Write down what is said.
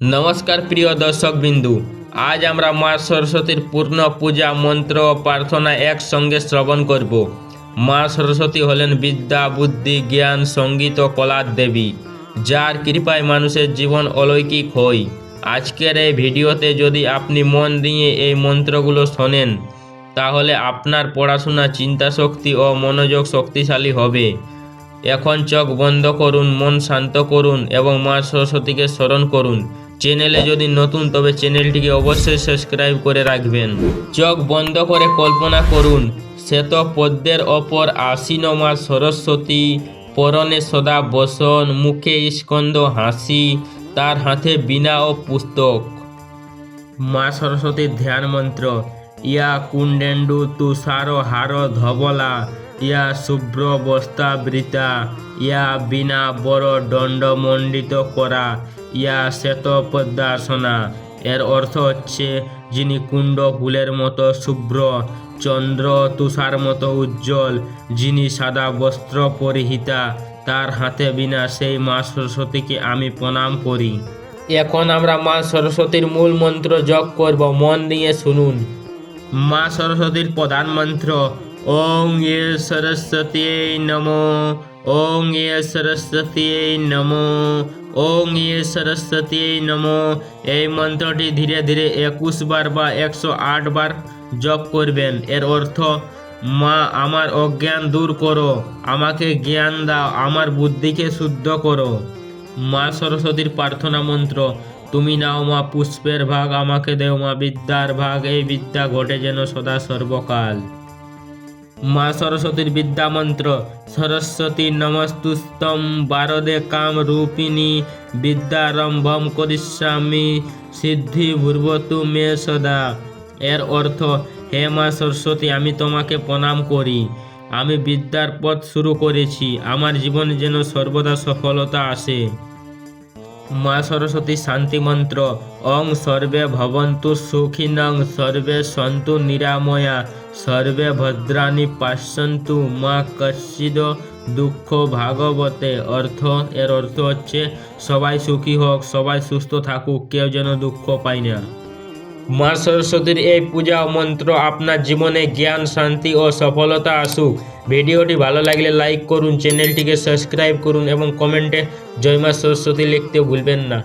নমস্কার প্রিয় দর্শক বিন্দু আজ আমরা মা সরস্বতীর পূর্ণ পূজা, মন্ত্র ও প্রার্থনা একসঙ্গে শ্রবণ করব। মা সরস্বতী হলেন বিদ্যা, বুদ্ধি, জ্ঞান, সংগীত ও কলার দেবী, যার কৃপায় মানুষের জীবন অলৌকিক হয়। আজকের এই ভিডিওতে যদি আপনি মন দিয়ে এই মন্ত্রগুলো শোনেন, তাহলে আপনার পড়াশোনা চিন্তাশক্তি ও মনোযোগ শক্তিশালী হবে। এখন চোখ বন্ধ করুন, মন শান্ত করুন এবং মা সরস্বতীকে স্মরণ করুন। চ্যানেলে যদি নতুন, তবে চ্যানেলটিকে অবশ্যই সাবস্ক্রাইব করে রাখবেন। চোখ বন্ধ করে কল্পনা করুন শ্বেত পদ্মের ওপর আসীন মা সরস্বতী, পরনে সদা বসন, মুখে স্কন্দ হাসি, তার হাতে বিনা ও পুস্তক। মা সরস্বতীর ধ্যান মন্ত্র ইয়া কুণ্ডেন্দু তুষার হার ধবলা, ইয়া শুভ্র বস্তাবৃতা ইয়া বিনা বড় দণ্ডমণ্ডিত করা, ইয়া শ্বেত পদ্মাসনা। এর অর্থ হচ্ছে, যিনি কুণ্ড ফুলের মতো শুভ্র, চন্দ্র তুষার মতো উজ্জ্বল, যিনি সাদা বস্ত্র পরিহিতা, তার হাতে বিনা সেই মা সরস্বতীকে আমি প্রণাম করি। এখন আমরা মা সরস্বতীর মূল মন্ত্র জপ করব, মন দিয়ে শুনুন। মা সরস্বতীর প্রধান মন্ত্র। ওং এ সরস্বতী নমো, ওং এ সরস্বতী নমো, ওং এ সরস্বতী নমো। এই মন্ত্রটি ধীরে ধীরে একুশ বার বা একশো আট বার জপ করবেন। এর অর্থ, মা, আমার অজ্ঞান দূর করো, আমাকে জ্ঞান দাও, আমার বুদ্ধিকে শুদ্ধ করো। মা সরস্বতীর প্রার্থনা মন্ত্র তুমি নাও মা পুষ্পের ভাগ, আমাকে দেও মা বিদ্যার ভাগ, এই বিদ্যা ঘটে যেন সদা সর্বকাল। মা সরস্বতীর বিদ্যা মন্ত্র, সরস্বতী নমস্তুস্তম বারদে কাম রূপিণী, বিদ্যারম্ভম করিষ্যামি, সিদ্ধি ভূর্বতু মে সদা। এর অর্থ, হে মা সরস্বতী, আমি তোমাকে প্রণাম করি। আমি বিদ্যার পথ শুরু করেছি, আমার জীবনে যেন সর্বদা সফলতা আসে। মা সরস্বতী শান্তি মন্ত্র। অং সর্বে ভবন্তু সুখিনং, সর্বে সন্তু নিরাময়া, সর্বে ভদ্রাণী পাশ্যন্তু মা কশ্চিদ দুঃখ ভাগবতে। অর্থ, এর অর্থ হচ্ছে, সবাই সুখী হোক, সবাই সুস্থ থাকুক, কেউ যেন দুঃখ পায় না। মা সরস্বতীর এই পূজা মন্ত্র আপনার জীবনে জ্ঞান, শান্তি ও সফলতা আসুক। ভিডিওটি ভালো লাগলে লাইক করুন, চ্যানেলটিকে সাবস্ক্রাইব করুন এবং কমেন্টে জয় মা সরস্বতী লিখতে ভুলবেন না।